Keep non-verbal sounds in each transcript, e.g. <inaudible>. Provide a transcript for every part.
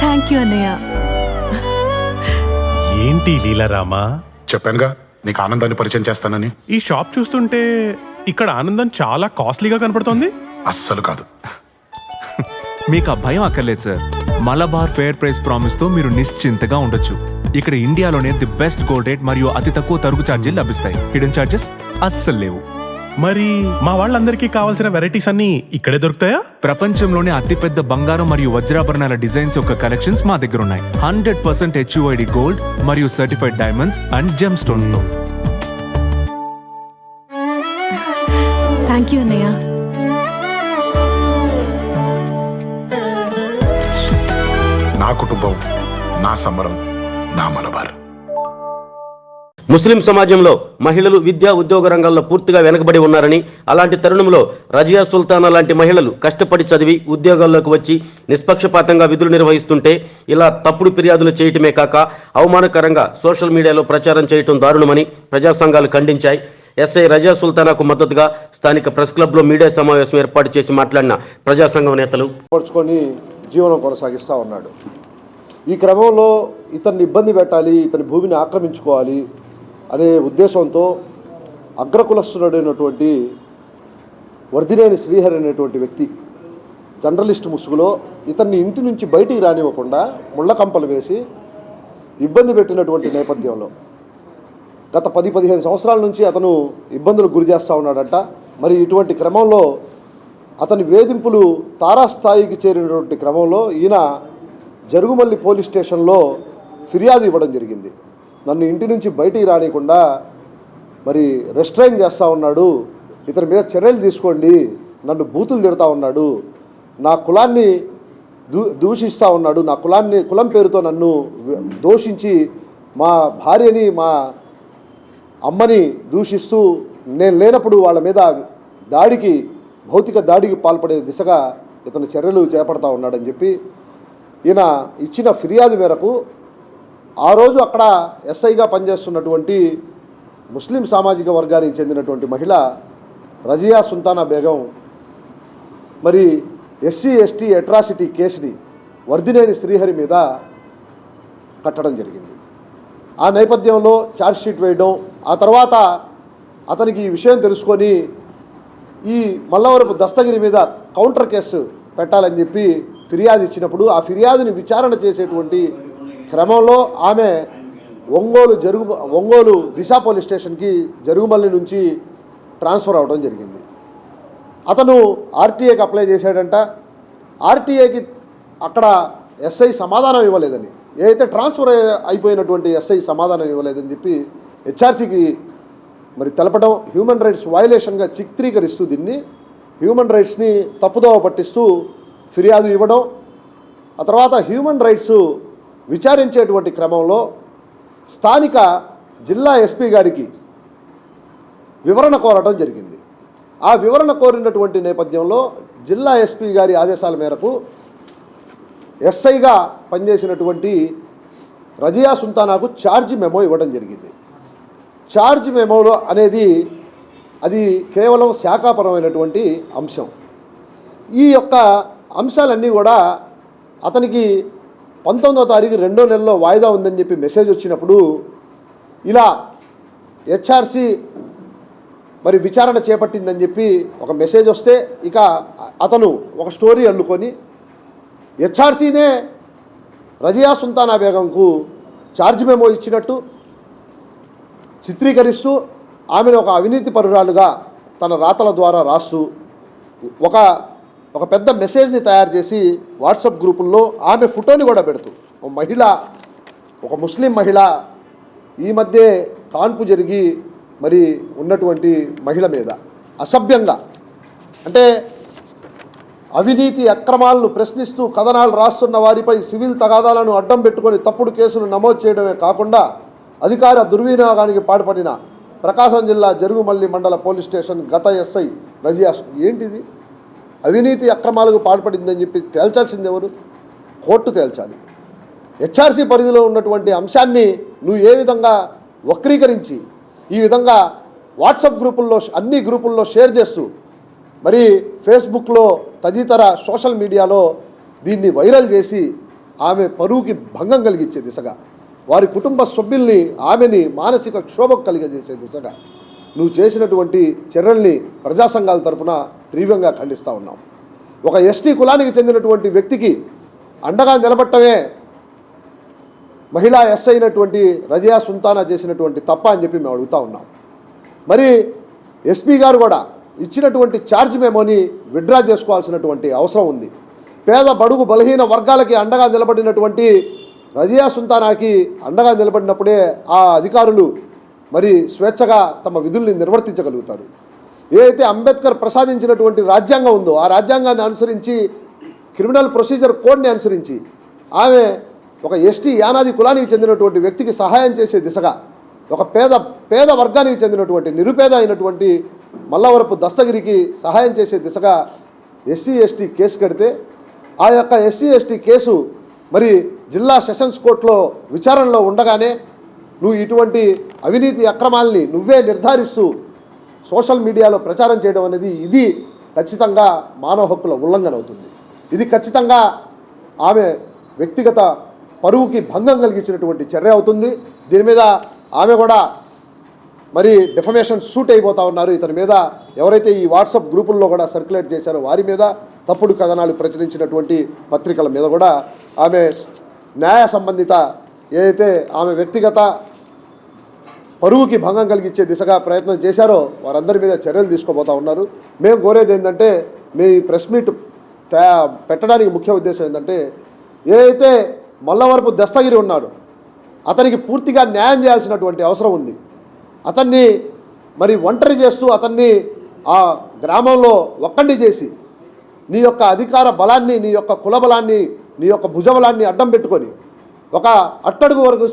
Thank you అన్నయ్య ఏంటి లీలారామా? చెప్పానుగా నీకు ఆనందాన్ని పరిచయం చేస్తానని. ఈ షాప్ చూస్తుంటే ఇక్కడ ఆనందం చాలా కాస్ట్లీగా కనపడుతోంది? అస్సలు కాదు. <laughs> మీకు ఆ భయం అక్కర్లేదు సార్. మలబార్ ఫేర్ ప్రైస్ ప్రామిస్తో మీరు నిశ్చింతగా ఉండొచ్చు. ఇక్కడ ఇండియాలోనే ది బెస్ట్ గోల్డ్ రేట్ మరియు అతి తక్కువ తరుగు ఛార్జీలు లభిస్తాయి. హిడెన్ ఛార్జెస్ అస్సలు లేవు. మరి మా వాళ్ళందరికీ కావాల్సిన వెరైటీస్ అన్ని ఇక్కడే దొరుకుతాయా? ప్రపంచంలోనే అతిపెద్ద బంగారం మరియు వజ్రాభరణాల డిజైన్స్ యొక్క కలెక్షన్స్ మా దగ్గర ఉన్నాయి. హండ్రెడ్ పర్సెంట్ హెచ్యుఐడి గోల్డ్ మరియు సర్టిఫైడ్ డైమండ్స్ అండ్ జెమ్ స్టోన్స్తో థ్యాంక్ యూ అన్నయ్య నా కుటుంబం నా సంబరం నా మలబార్ ముస్లిం సమాజంలో మహిళలు విద్యా ఉద్యోగ రంగాల్లో పూర్తిగా వెనకబడి ఉన్నారని అలాంటి తరుణంలో రజియా సుల్తానా లాంటి మహిళలు కష్టపడి చదివి ఉద్యోగాల్లోకి వచ్చి నిష్పక్షపాతంగా విధులు నిర్వహిస్తుంటే ఇలా తప్పుడు ఫిర్యాదులు చేయటమే కాక అవమానకరంగా సోషల్ మీడియాలో ప్రచారం చేయటం దారుణమని ప్రజా సంఘాలు ఖండించాయి. ఎస్ఐ రజా సుల్తానాకు మద్దతుగా స్థానిక ప్రెస్ క్లబ్లో మీడియా సమావేశం ఏర్పాటు చేసి మాట్లాడిన ప్రజా సంఘం నేతలు. పరుచుకొని జీవనం కొనసాగిస్తూ ఉన్నాడు. ఈ క్రమంలో ఇతన్ని ఇబ్బంది పెట్టాలి ఇతని భూమిని ఆక్రమించుకోవాలి అనే ఉద్దేశంతో అగ్రకులస్తుడైనటువంటి వర్ధినేని శ్రీహరి అనేటువంటి వ్యక్తి జర్నలిస్ట్ ముసుగులో ఇతన్ని ఇంటి నుంచి బయటికి రానివ్వకుండా ముళ్ళకంపలు వేసి ఇబ్బంది పెట్టినటువంటి నేపథ్యంలో గత పది పదిహేను సంవత్సరాల నుంచి అతను ఇబ్బందులకు గురి చేస్తూ ఉన్నాడంట. మరి ఇటువంటి క్రమంలో అతని వేధింపులు తారాస్థాయికి చేరినటువంటి క్రమంలో ఈయన జరుగుమల్లి పోలీస్ స్టేషన్లో ఫిర్యాదు ఇవ్వడం జరిగింది. నన్ను ఇంటి నుంచి బయటికి రానియకుండా మరి రెస్ట్రైన్ చేస్తూ ఉన్నాడు. ఇతని మీద చర్యలు తీసుకోండి. నన్ను బూతులు తిడతా ఉన్నాడు. నా కులాన్ని దూ దూషిస్తూ ఉన్నాడు. నా కులాన్ని కులం పేరుతో నన్ను దోషించి మా భార్యని మా అమ్మని దూషిస్తూ నేను లేనప్పుడు వాళ్ళ మీద దాడికి భౌతిక దాడికి పాల్పడే దిశగా ఇతను చర్యలు చేపడతా ఉన్నాడని చెప్పి ఈయన ఇచ్చిన ఫిర్యాదు మేరకు ఆ రోజు అక్కడ ఎస్ఐగా పనిచేస్తున్నటువంటి ముస్లిం సామాజిక వర్గానికి చెందినటువంటి మహిళ రజియా సుల్తానా బేగం మరి ఎస్సీ ఎస్టీ అట్రాసిటీ కేసుని వర్ధినేని శ్రీహరి మీద కట్టడం జరిగింది. ఆ నేపథ్యంలో ఛార్జ్షీట్ వేయడం ఆ తర్వాత అతనికి ఈ విషయం తెలుసుకొని ఈ మల్లవరపు దస్తగిరి మీద కౌంటర్ కేసు పెట్టాలని చెప్పి ఫిర్యాదు ఇచ్చినప్పుడు ఆ ఫిర్యాదుని విచారణ చేసేటువంటి క్రమంలో ఆమె ఒంగోలు జరుగు ఒంగోలు దిశ పోలీస్ స్టేషన్కి జరుగుమల్లి నుంచి ట్రాన్స్ఫర్ అవడం జరిగింది. అతను ఆర్టీఏకి అప్లై చేశాడంట. ఆర్టీఏకి అక్కడ ఎస్ఐ సమాధానం ఇవ్వలేదని. ఏదైతే ట్రాన్స్ఫర్ అయిపోయినటువంటి ఎస్ఐ సమాధానం ఇవ్వలేదని చెప్పి హెచ్ఆర్సీకి మరి తెలపడం హ్యూమన్ రైట్స్ వయలేషన్గా చిత్రీకరిస్తూ దీన్ని. హ్యూమన్ రైట్స్ని తప్పుదోవ పట్టిస్తూ ఫిర్యాదు ఇవ్వడం. ఆ తర్వాత హ్యూమన్ రైట్స్ విచారించేటువంటి క్రమంలో స్థానిక జిల్లా ఎస్పీ గారికి వివరణ కోరటం జరిగింది. ఆ వివరణ కోరినటువంటి నేపథ్యంలో జిల్లా ఎస్పీ గారి ఆదేశాల మేరకు ఎస్ఐగా పనిచేసినటువంటి రజియా సుల్తానాకు ఛార్జీ మెమో ఇవ్వడం జరిగింది. ఛార్జ్ మెమోలో అనేది అది కేవలం శాఖాపరమైనటువంటి అంశం. ఈ యొక్క అంశాలన్నీ కూడా అతనికి పంతొమ్మిదో తారీఖు రెండో నెలలో వాయిదా ఉందని చెప్పి మెసేజ్ వచ్చినప్పుడు ఇలా హెచ్ఆర్సి మరి విచారణ చేపట్టిందని చెప్పి ఒక మెసేజ్ వస్తే ఇక అతను ఒక స్టోరీ అల్లుకొని హెచ్ఆర్సీనే రజియా సుల్తానా బేగంకు ఛార్జ్ మెమో ఇచ్చినట్టు చిత్రీకరిస్తూ ఆమెను ఒక అవినీతి పరురాలుగా తన రాతల ద్వారా రాస్తూ ఒక ఒక పెద్ద మెసేజ్ని తయారు చేసి వాట్సాప్ గ్రూపుల్లో ఆమె ఫోటోని కూడా పెడుతూ. ఒక మహిళ ఒక ముస్లిం మహిళ ఈ మధ్య కాన్పు జరిగి మరి ఉన్నటువంటి మహిళ మీద అసభ్యంగా. అంటే అవినీతి అక్రమాలను ప్రశ్నిస్తూ కథనాలు రాస్తున్న వారిపై సివిల్ తగాదాలను అడ్డం పెట్టుకొని తప్పుడు కేసులు నమోదు చేయడమే కాకుండా అధికార దుర్వినియోగానికి పాల్పడిన ప్రకాశం జిల్లా జరుగుమల్లి మండల పోలీస్ స్టేషన్ గత ఎస్ఐ రజియాస్. ఏంటిది? అవినీతి అక్రమాలకు పాల్పడిందని చెప్పి తేల్చాల్సింది ఎవరు? కోర్టు తేల్చాలి. హెచ్ఆర్సీ పరిధిలో ఉన్నటువంటి అంశాన్ని నువ్వు ఏ విధంగా వక్రీకరించి ఈ విధంగా వాట్సాప్ గ్రూపుల్లో అన్ని గ్రూపుల్లో షేర్ చేస్తూ మరి ఫేస్బుక్లో తదితర సోషల్ మీడియాలో దీన్ని వైరల్ చేసి ఆమె పరువుకి భంగం కలిగించే దిశగా వారి కుటుంబ సభ్యుల్ని ఆమెని మానసిక క్షోభం కలిగజేసే దిశగా నువ్వు చేసినటువంటి చర్యల్ని ప్రజా సంఘాల తరపున తీవ్రంగా ఖండిస్తూ ఉన్నాం ఒక ఎస్టీ కులానికి చెందినటువంటి వ్యక్తికి అండగా నిలబట్టమే మహిళా ఎస్ అయినటువంటి రజియా సుల్తానా చేసినటువంటి తప్ప అని చెప్పి మేము అడుగుతా ఉన్నాం. మరి ఎస్పీ గారు కూడా ఇచ్చినటువంటి ఛార్జ్ మేమోని విడ్డ్రా చేసుకోవాల్సినటువంటి అవసరం ఉంది. పేద బడుగు బలహీన వర్గాలకి అండగా నిలబడినటువంటి రజియా సుల్తానాకి అండగా నిలబడినప్పుడే ఆ అధికారులు మరి స్వేచ్ఛగా తమ విధుల్ని నిర్వర్తించగలుగుతారు. ఏదైతే అంబేద్కర్ ప్రసాదించినటువంటి రాజ్యాంగం ఉందో ఆ రాజ్యాంగాన్ని అనుసరించి క్రిమినల్ ప్రొసీజర్ కోడ్ని అనుసరించి ఆమె ఒక ఎస్టీ యానాది కులానికి చెందినటువంటి వ్యక్తికి సహాయం చేసే దిశగా ఒక పేద పేద వర్గానికి చెందినటువంటి నిరుపేద అయినటువంటి మల్లవరపు దస్తగిరికి సహాయం చేసే దిశగా ఎస్సీ ఎస్టీ కేసు కడితే ఆ యొక్క ఎస్సీ ఎస్టీ కేసు మరి జిల్లా సెషన్స్ కోర్టులో విచారణలో ఉండగానే నువ్వు ఇటువంటి అవినీతి అక్రమాల్ని నువ్వే నిర్ధారిస్తూ సోషల్ మీడియాలో ప్రచారం చేయడం అనేది ఇది ఖచ్చితంగా మానవ హక్కుల ఉల్లంఘన అవుతుంది. ఇది ఖచ్చితంగా ఆమె వ్యక్తిగత పరువుకి భంగం కలిగించినటువంటి చర్య అవుతుంది. దీని మీద ఆమె కూడా మరి డిఫమేషన్ సూట్ అయిపోతా ఉన్నారు. ఇతని మీద ఎవరైతే ఈ వాట్సాప్ గ్రూపుల్లో కూడా సర్క్యులేట్ చేశారో వారి మీద తప్పుడు కథనాలు ప్రచురించినటువంటి పత్రికల మీద కూడా ఆమె న్యాయ సంబంధిత ఏదైతే ఆమె వ్యక్తిగత పరువుకి భంగం కలిగించే దిశగా ప్రయత్నం చేశారో వారందరి మీద చర్యలు తీసుకోబోతా ఉన్నారు. మేము కోరేది ఏంటంటే మీ ప్రెస్ మీట్ పెట్టడానికి ముఖ్య ఉద్దేశం ఏంటంటే ఏదైతే మల్లవరపు దస్తగిరి ఉన్నాడో అతనికి పూర్తిగా న్యాయం చేయాల్సినటువంటి అవసరం ఉంది. అతన్ని మరి ఒంటరి చేస్తూ అతన్ని ఆ గ్రామంలో ఒక్కండి చేసి నీ యొక్క అధికార బలాన్ని నీ యొక్క కుల బలాన్ని నీ యొక్క భుజబలాన్ని అడ్డం పెట్టుకొని ఒక అట్టడుగు వర్గ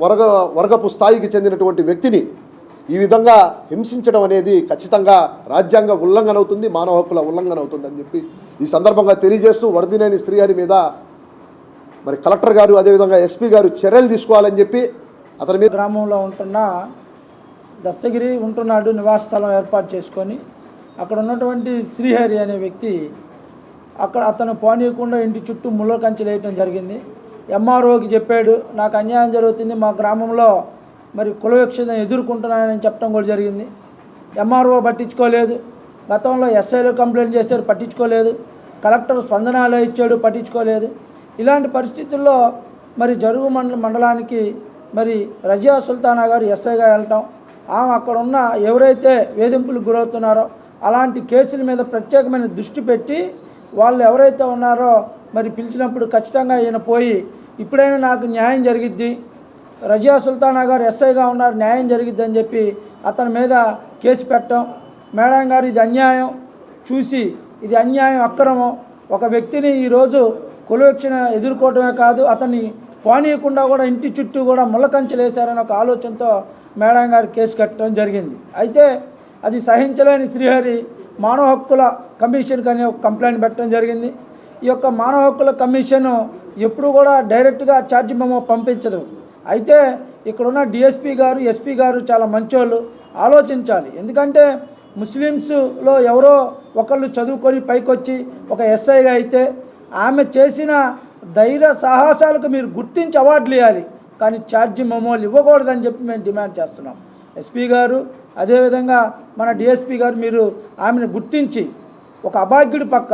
వర్గ వర్గపు స్థాయికి చెందినటువంటి వ్యక్తిని ఈ విధంగా హింసించడం అనేది ఖచ్చితంగా రాజ్యాంగ ఉల్లంఘన అవుతుంది మానవ హక్కుల ఉల్లంఘన అవుతుంది అని చెప్పి ఈ సందర్భంగా తెలియజేస్తూ వరదినేని శ్రీహరి మీద మరి కలెక్టర్ గారు అదేవిధంగా ఎస్పీ గారు చర్యలు తీసుకోవాలని చెప్పి అతని మీద గ్రామంలో ఉంటున్న దత్తగిరి ఉంటున్నాడు నివాస స్థలం ఏర్పాటు చేసుకొని అక్కడ ఉన్నటువంటి శ్రీహరి అనే వ్యక్తి అక్కడ అతను పోనీయకుండా ఇంటి చుట్టూ ముళ్ళ కంచెలు వేయటం జరిగింది. ఎంఆర్ఓకి చెప్పాడు నాకు అన్యాయం జరుగుతుంది మా గ్రామంలో మరి కుల ఎదుర్కొంటున్నానని చెప్పడం కూడా జరిగింది. ఎంఆర్ఓ పట్టించుకోలేదు. గతంలో ఎస్ఐలు కంప్లైంట్ చేశారు పట్టించుకోలేదు. కలెక్టర్ స్పందనాలు ఇచ్చాడు పట్టించుకోలేదు. ఇలాంటి పరిస్థితుల్లో మరి జరుగు మండల మండలానికి మరి రజియా సుల్తానా గారు ఎస్ఐగా వెళ్ళటం ఆమె అక్కడ ఉన్న ఎవరైతే వేధింపులకు గురవుతున్నారో అలాంటి కేసుల మీద ప్రత్యేకమైన దృష్టి పెట్టి వాళ్ళు ఎవరైతే ఉన్నారో మరి పిలిచినప్పుడు ఖచ్చితంగా ఈయన పోయి ఇప్పుడైనా నాకు న్యాయం జరిగిద్ది. రజియా సుల్తానా గారు ఎస్ఐగా ఉన్నారు న్యాయం జరిగిద్ది అని చెప్పి అతని మీద కేసు పెట్టడం. మేడం గారు ఇది అన్యాయం. చూసి ఇది అన్యాయం అక్రమం. ఒక వ్యక్తిని ఈరోజు కులవక్షణ ఎదుర్కోవటమే కాదు అతన్ని పోనీయకుండా కూడా ఇంటి చుట్టూ కూడా ముళ్ళకంచెలేశారని ఒక ఆలోచనతో మేడం గారు కేసు కట్టడం జరిగింది. అయితే అది సహించలేని శ్రీహరి మానవ హక్కుల కమిషన్కి అనే ఒక కంప్లైంట్ పెట్టడం జరిగింది. ఈ యొక్క మానవ హక్కుల కమిషన్ ఎప్పుడు కూడా డైరెక్ట్గా ఛార్జ్ మెమో పంపించదు. అయితే ఇక్కడున్న డిఎస్పీ గారు ఎస్పీ గారు చాలా మంచోళ్ళు. ఆలోచించాలి. ఎందుకంటే ముస్లిమ్స్లో ఎవరో ఒకళ్ళు చదువుకొని పైకొచ్చి ఒక ఎస్ఐగా అయితే ఆమె చేసిన ధైర్య సాహసాలకు మీరు గుర్తించి అవార్డులు ఇవ్వాలి కానీ ఛార్జీ మెమోలు ఇవ్వకూడదని చెప్పి మేము డిమాండ్ చేస్తున్నాం. ఎస్పీ గారు అదేవిధంగా మన డిఎస్పీ గారు మీరు ఆమెను గుర్తించి ఒక అభాగ్యుడి పక్క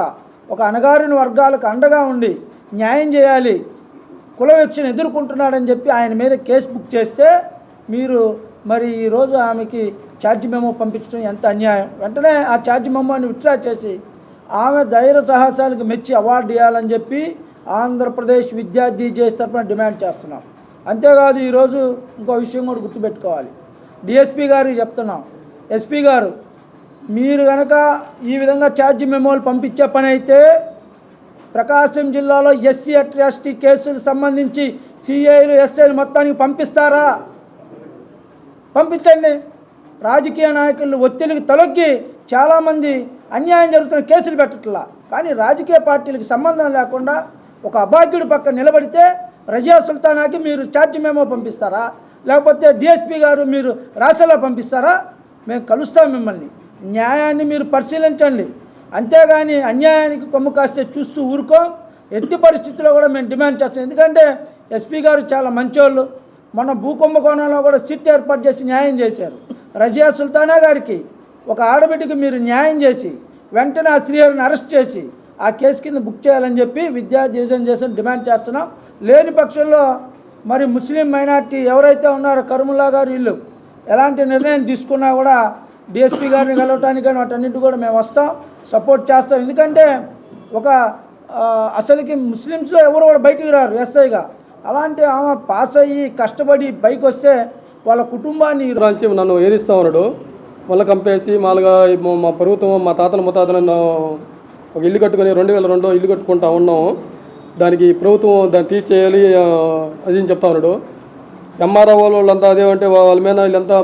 ఒక అణగారిన వర్గాలకు అండగా ఉండి న్యాయం చేయాలి కుల వివక్షను ఎదుర్కొంటున్నాడని చెప్పి ఆయన మీద కేసు బుక్ చేస్తే మీరు మరి ఈరోజు ఆమెకి ఛార్జ్ మెమో పంపించడం ఎంత అన్యాయం? వెంటనే ఆ ఛార్జ్ మెమోని విత్డ్రా చేసి ఆమె ధైర్య సాహసాలకు మెచ్చి అవార్డు ఇవ్వాలని చెప్పి ఆంధ్రప్రదేశ్ విద్యార్థి చేసి తరఫున డిమాండ్ చేస్తున్నాం. అంతేకాదు ఈరోజు ఇంకో విషయం కూడా గుర్తుపెట్టుకోవాలి. డిఎస్పీ గారికి చెప్తున్నాం. ఎస్పీ గారు మీరు కనుక ఈ విధంగా ఛార్జ్ మెమోలు పంపించే పని అయితే ప్రకాశం జిల్లాలో ఎస్సీ అట్రాసిటీ కేసులకు సంబంధించి సిఐలు ఎస్ఐలు మొత్తానికి పంపిస్తారా? పంపించండి. రాజకీయ నాయకులు ఒత్తిడికి తొలగి చాలామంది అన్యాయం జరుగుతున్న కేసులు పెట్టట్లా. కానీ రాజకీయ పార్టీలకు సంబంధం లేకుండా ఒక అభాగ్యుడి పక్క నిలబడితే రజియా సుల్తానాకి మీరు ఛార్జ్ మేమో పంపిస్తారా? లేకపోతే డిఎస్పీ గారు మీరు రాష్ట్రంలో పంపిస్తారా? మేము కలుస్తాం మిమ్మల్ని. న్యాయాన్ని మీరు పరిశీలించండి. అంతేగాని అన్యాయానికి కొమ్ము కాస్తే చూస్తూ ఊరుకోం. ఎట్టి పరిస్థితుల్లో కూడా మేము డిమాండ్ చేస్తాం. ఎందుకంటే ఎస్పీ గారు చాలా మంచోళ్ళు. మన భూకుంభకోణంలో కూడా సిట్ ఏర్పాటు చేసి న్యాయం చేశారు. రజియా సుల్తానా గారికి ఒక ఆడబిడ్డకి మీరు న్యాయం చేసి వెంటనే ఆ శ్రీహరిని అరెస్ట్ చేసి ఆ కేసు కింద బుక్ చేయాలని చెప్పి విద్యా డివిజన్ చేసి డిమాండ్ చేస్తున్నాం. లేని పక్షంలో మరి ముస్లిం మైనార్టీ ఎవరైతే ఉన్నారో కరుముల్లా గారు వీళ్ళు ఎలాంటి నిర్ణయం తీసుకున్నా కూడా డిఎస్పీ గారిని కలవటానికి కానీ వాటన్నిటి కూడా మేము వస్తాం సపోర్ట్ చేస్తాం. ఎందుకంటే ఒక అసలుకి ముస్లిమ్స్లో ఎవరు కూడా బయటికి రారు ఎస్ఐగా. అలాంటి ఆమె పాస్ అయ్యి కష్టపడి బైక్ వస్తే వాళ్ళ కుటుంబాన్ని నుంచి నన్ను ఏదిస్తా ఉన్నాడు. మళ్ళీ కంపేసి మాలుగా మా- ప్రభుత్వం మా తాతల ముత్తాతలు నన్ను ఒక ఇల్లు కట్టుకొని రెండు వేల రెండో ఇల్లు కట్టుకుంటా ఉన్నాము. దానికి ప్రభుత్వం దాన్ని తీసేయాలి అది అని చెప్తా ఉన్నాడు. ఎంఆర్ఓ వాళ్ళంతా అదేమంటే వాళ్ళ మీద వీళ్ళంతా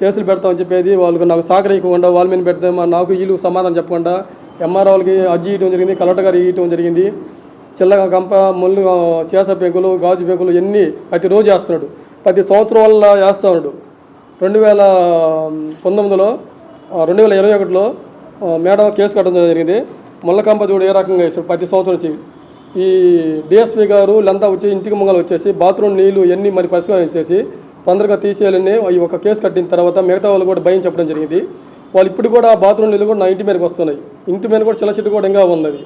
కేసులు పెడతామని చెప్పేది వాళ్ళకి నాకు సహకరించకుండా వాళ్ళ మీద పెడితే నాకు వీళ్ళు సమాధానం చెప్పకుండా ఎంఆర్ఓ వాళ్ళకి అర్జీ ఇవ్వడం జరిగింది కలెక్టర్ గారు ఇవ్వడం జరిగింది. చిల్లగా కంప ముళ్ళు సీసా పెంకులు గాజు పెంకులు ఇవన్నీ ప్రతిరోజు చేస్తున్నాడు ప్రతి సంవత్సరం వల్ల చేస్తా ఉన్నాడు. రెండు వేల పంతొమ్మిదిలో రెండు వేల ఇరవై ఒకటిలో మేడం కేసు కట్టడం జరిగింది. ముళ్ళకంప చూడు ఏ రకంగా వేస్తాడు ప్రతి సంవత్సరం వచ్చి. ఈ డిఎస్పీ గారు వీళ్ళంతా వచ్చి ఇంటికి ముంగలు వచ్చేసి బాత్రూమ్ నీళ్ళు ఎన్ని మరి పరిశీలన ఇచ్చేసి తొందరగా తీసేయాలని ఈ ఒక కేసు కట్టిన తర్వాత మిగతా వాళ్ళు కూడా భయం చెప్పడం జరిగింది. వాళ్ళు ఇప్పుడు కూడా బాత్రూమ్ నీళ్ళు కూడా నా ఇంటి మీదకి వస్తున్నాయి. ఇంటి మీద కూడా చిల్ల చెట్టు కూడా ఇంకా ఉన్నది.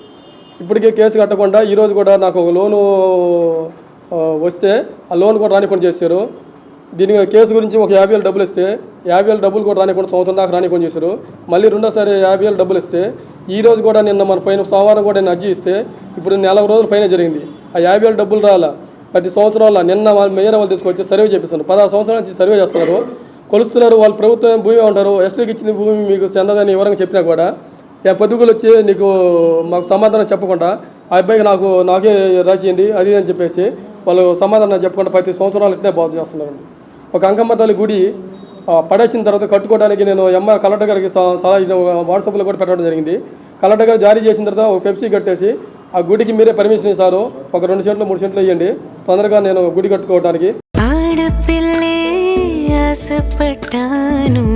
ఇప్పటికే కేసు కట్టకుండా ఈరోజు కూడా నాకు ఒక లోను వస్తే ఆ లోన్ కూడా రానికుండా చేశారు. దీని కేసు గురించి ఒక యాభై వేలు డబ్బులు ఇస్తే యాభై వేలు డబ్బులు కూడా రానికుండా సంవత్సరం దాకా రానికొని చేశారు. మళ్ళీ రెండోసారి యాభై వేలు డబ్బులు ఇస్తే ఈ రోజు కూడా నిన్న మన పైన సోమవారం కూడా నేను అర్జీ ఇస్తే ఇప్పుడు నెల రోజుల పైన జరిగింది. ఆ యాభై వేలు డబ్బులు రాలా. ప్రతి సంవత్సరాల నిన్న వాళ్ళ మేయర్ వాళ్ళు తీసుకొచ్చి సర్వే చేపిస్తున్నారు. పదహారు సంవత్సరాల నుంచి సర్వే చేస్తున్నారు. కొలుస్తున్నారు. వాళ్ళు ప్రభుత్వం భూమి ఉంటారు ఎస్టీకి ఇచ్చిన భూమి మీకు చెందదని వివరంగా చెప్పినా కూడా ఏ పొద్దుగులు వచ్చి నీకు మాకు సమాధానం చెప్పకుండా ఆ అబ్బాయికి నాకు నాకే రాసియండి అది అని చెప్పేసి వాళ్ళు సమాధానం చెప్పకుండా ప్రతి సంవత్సరాలు ఇట్నే బాగు చేస్తున్నారండి. ఒక అంకమ్మ తల్లి గుడి పడేసిన తర్వాత కట్టుకోవడానికి నేను ఎమ్మ కలెక్టర్ గారికి సలహా ఇచ్చిన వాట్సాప్లో కూడా పెట్టడం జరిగింది. కలెక్టర్ గారు జారీ చేసిన తర్వాత ఒక పెప్సీ కట్టేసి ఆ గుడికి మీరే పర్మిషన్ ఇస్తారు. ఒక రెండు సెంట్లు మూడు సెంట్లు ఇవ్వండి తొందరగా నేను గుడి కట్టుకోవడానికి. ఆడపిల్లే ఆశపడ్డాను.